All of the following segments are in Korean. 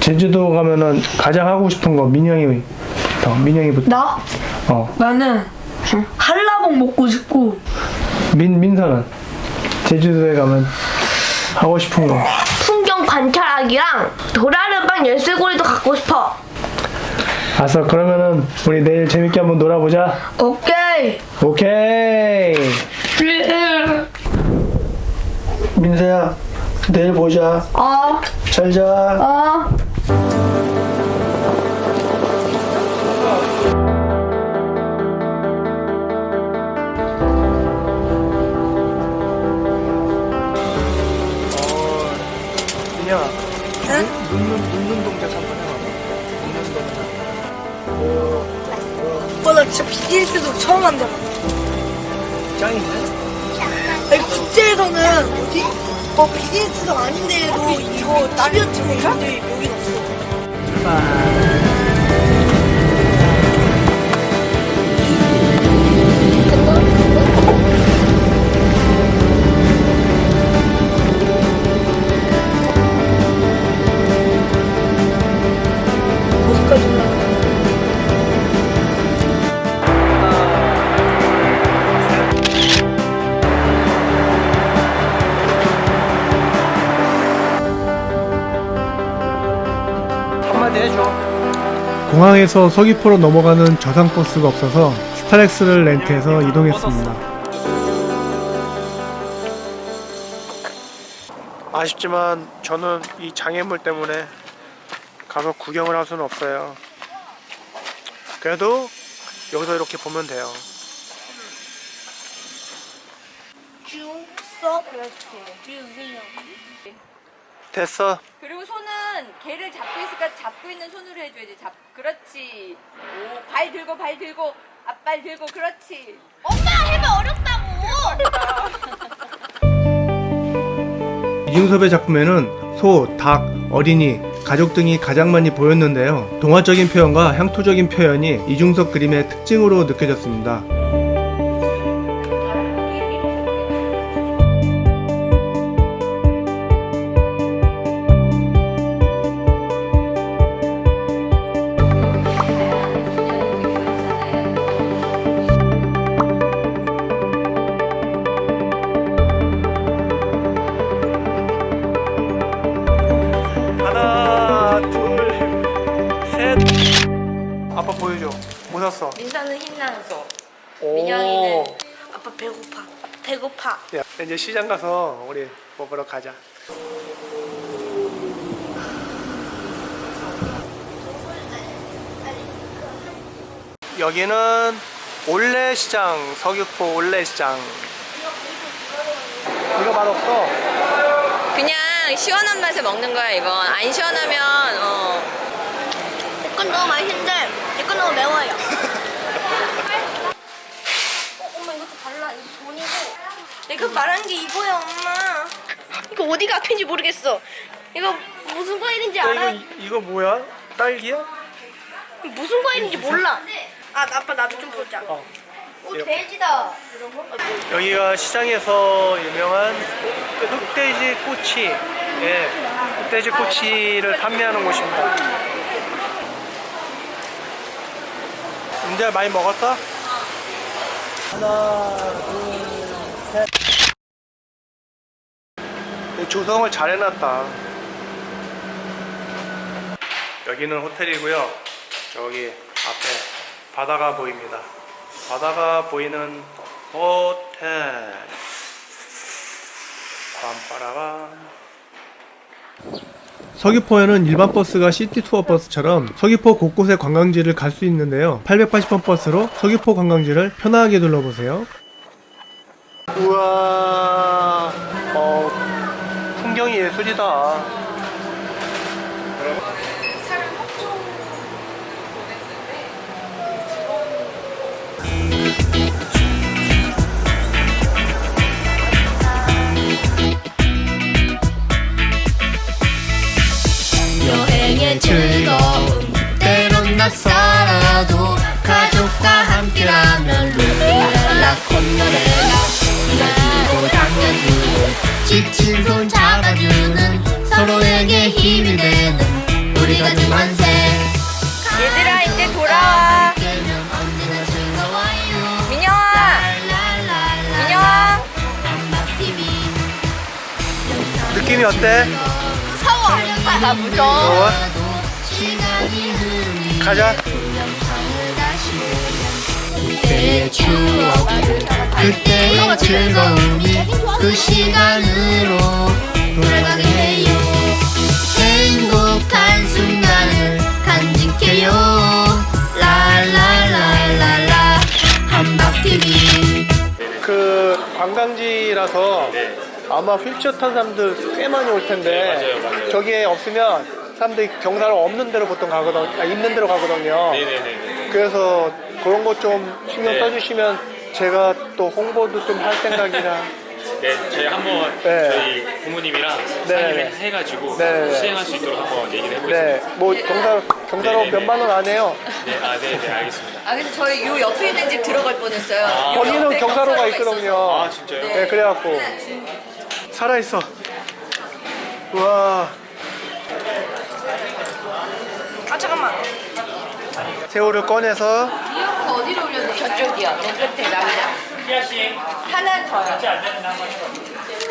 제주도 가면은 가장 하고 싶은 거 민영이부터 민영이부터. 나? 어. 나는 한라봉 먹고 싶고. 민, 민서는 제주도에 가면 하고 싶은 거. 풍경 관찰하기랑 도라르방 열쇠고리도 갖고 싶어. 알았어 그러면은 우리 내일 재밌게 한번 놀아보자. 오케이. 오케이. 민서야 내일 보자. 어. 잘자. 어. 눕는, 눕는 동작 한번 해봐 눕는 동작. 어, 나 진짜 BTS도 처음 한다. 짱이네. 아니, 국제에서는 뭐지? 어, BTS가 아닌데도 이거 딸이었지 있는데 여긴 없어. 어 공항에서 서귀포로 넘어가는 저상버스가 없어서 스타렉스를 렌트해서 이동했습니다. 아쉽지만 저는 이 장애물 때문에 가서 구경을 할 수는 없어요. 그래도 여기서 이렇게 보면 돼요. 됐어. 그리고 손 은 개를 잡고 있으니까 잡고 있는 손으로 해줘야지. 잡, 그렇지. 오, 발 들고, 발 들고, 앞발 들고, 그렇지. 이중섭의 작품에는 소, 닭, 어린이, 가족 등이 가장 많이 보였는데요. 동화적인 표현과 향토적인 표현이 이중섭 그림의 특징으로 느껴졌습니다. 민서는 흰난소. 오. 민영이는 아빠 배고파. 배고파. 야, 이제 시장 가서 우리 먹으러 가자. 여기는 올레 시장, 서귀포 올레 시장. 이거 맛 없어. 그냥 시원한 맛에 먹는 거야, 이건. 안 시원하면, 어. 이건 너무 맛있는데 이건 너무 매워요. 어, 엄마 이것도 달라. 이거 돈이고. 내가 말한 게 이거야, 엄마. 이거 어디가 앞인지 모르겠어. 이거 무슨 과일인지 야, 알아? 이거 이거 뭐야? 딸기야? 무슨 과일인지 몰라. 아, 아빠 나도 좀 보자. 어. 오, 돼지다. 여기가 시장에서 유명한 흑돼지 꼬치, 예, 흑돼지 꼬치를 판매하는 곳입니다. 이제 많이 먹었어? 하나, 둘, 셋. 이 조성을 잘 해놨다. 여기는 호텔이고요. 저기 앞에 바다가 보입니다. 바다가 보이는 호텔. 빰빠라밤. 서귀포에는 일반 버스가 시티 투어 버스처럼 서귀포 곳곳의 관광지를 갈 수 있는데요. 880번 버스로 서귀포 관광지를 편하게 둘러보세요. 우와, 어, 풍경이 예술이다. 지친 손 잡아주는 서로에게 힘이 되는 우리 가족 만세 얘들아 이제 돌아와. 언제나 즐거워요 민영아, 민영아. TV 느낌이 어때? 아 무서워. 좋아? 시간이 흐르니 가자. 그때의 추억들 그때의 즐거움이 그 시간으 관광지라서 아마 휠체어 탄 사람들 꽤 많이 올 텐데 저기에 없으면 사람들이 경사로 없는 데로 보통 가거든, 아, 있는 데로 가거든요. 그래서 그런 거 좀 신경 써주시면 제가 또 홍보도 좀 할 생각이라. 네, 저희 한번 네. 저희 부모님이랑 네, 상의를 네. 해가지고 네, 네. 시행할 수 있도록 한번 얘기를 해보겠습니다. 네, 뭐 경사 경사로 네, 네, 몇만 원 안 해요. 네, 아, 네, 네, 알겠습니다. 아 근데 저희 요 옆에 있는 집 들어갈 뻔했어요. 요 거기는 옆에 경사로가 있어서. 있거든요. 아, 진짜요? 네, 그래갖고 살아 있어. 와, 아 잠깐만. 새우를 꺼내서 이어폰 어디로 올렸는데 저쪽이요. 내 끝에 나무다. 하나 더요.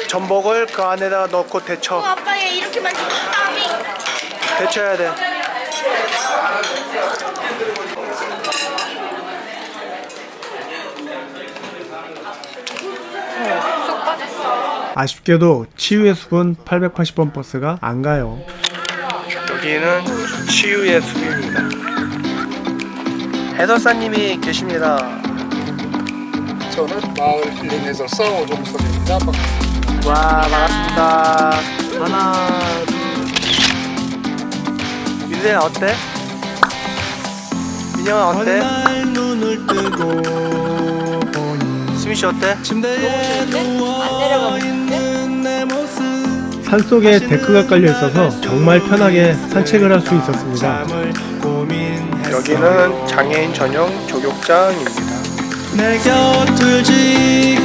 전복을 그 안에다가 넣고 어, 데쳐. 아빠 얘 이렇게 땀이. 데쳐야 돼. 아쉽게도 치유의 숲은 880번 버스가 안 가요. 여기는 치유의 숲입니다. 해설사님이 계십니다. 저는 마을 힐링에서 오종섭입니다. 와 반갑습니다. 하나 둘. 민재야 어때? 민영아 어때? 눈을 뜨고 수민 씨 어때? 침대에 누워 있는 내 모습. 산속에 데크가 깔려 있어서 정말 편하게 산책을 할 수 있었습니다. 여기는 장애인 전용 조격장입니다. 내 곁을 지